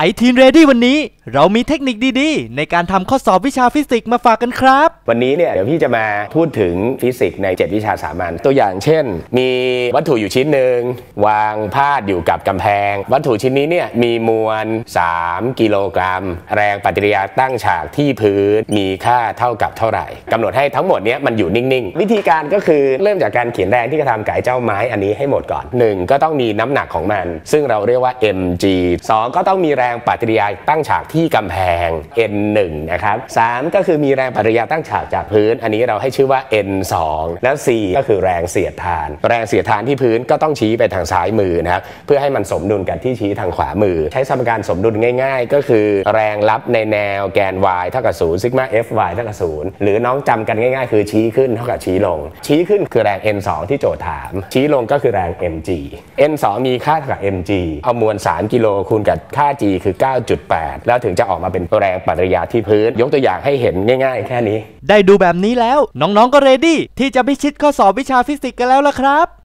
ไอทีนเรดี้วันนี้เรามีเทคนิคดีๆ ในการทำข้อสอบวิชาฟิสิกส์มาฝากกันครับ วันนี้เนี่ยเดี๋ยวพี่จะมาพูดถึงฟิสิกส์ใน 7 วิชาสามัญตัวอย่างเช่น มีวัตถุอยู่ชิ้นหนึ่งวางพาดอยู่กับกำแพง วัตถุชิ้นนี้เนี่ยมีมวล 3 กิโลกรัม แรงปฏิกิริยาตั้งฉากที่พื้นมีค่าเท่ากับเท่าไหร่กำหนดให้ทั้งหมดเนี้ยมันอยู่นิ่งๆ วิธีการก็คือเริ่มจากการเขียนแรงที่กระทำกับไอ้เจ้าไม้อันนี้ให้หมดก่อน 1 ก็ต้องมีน้ำหนักของมัน ซึ่งเราเรียกว่า mg 2 ก็ต้องมีแรงปฏิกิริยาตั้งฉากที่กำแพง n1 นะครับ3ก็คือมีแรงปฏิกิริยาตั้งฉากจากพื้น อันนี้เราให้ชื่อว่า n2 แล้ว 4 ก็คือแรงเสียดทาน แรงเสียดทานที่พื้นก็ต้องชี้ไปทางซ้ายมือนะครับเพื่อให้มันสมดุลกับที่ชี้ทางขวามือ ใช้สมการสมดุลง่าย ๆ ก็คือแรงรับในแนวแกน y เท่ากับ0ซิกมา fy เท่ากับ0หรือน้องจำกันง่ายๆ คือชี้ขึ้นเท่ากับชี้ลง ชี้ขึ้นคือแรง n2 ที่โจทย์ถาม ชี้ลงก็คือแรง mg n2 มีค่าเท่ากับ mg เอามวล 3 กิโลคูณกับค่า g คือ 9.8 แล้วถึงจะออกมาเป็นแรงปฏิกิริยาที่พื้น ยกตัวอย่างให้เห็นง่าย ๆ แค่นี้ ได้ดูแบบนี้แล้ว น้องๆก็เรดี้ที่จะพิชิตข้อสอบวิชาฟิสิกส์กันแล้วล่ะครับ